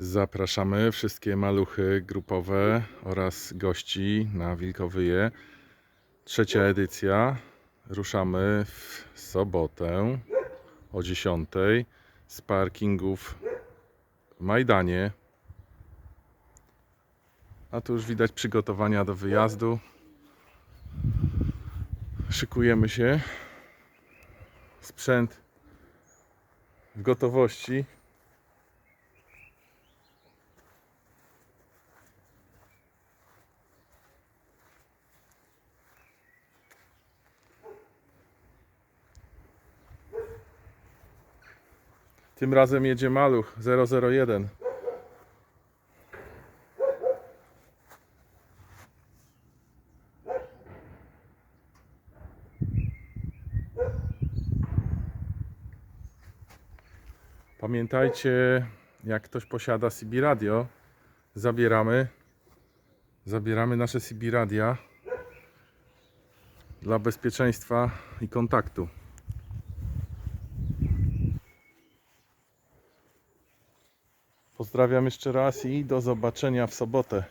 Zapraszamy wszystkie maluchy grupowe oraz gości na Wilkowyje. Trzecia edycja. Ruszamy w sobotę o 10 z parkingów w Majdanie. A tu już widać przygotowania do wyjazdu. Szykujemy się. Sprzęt w gotowości. Tym razem jedzie maluch 001. Pamiętajcie, jak ktoś posiada CB radio, zabieramy zabieramy nasze CB radia dla bezpieczeństwa i kontaktu. Pozdrawiam jeszcze raz i do zobaczenia w sobotę.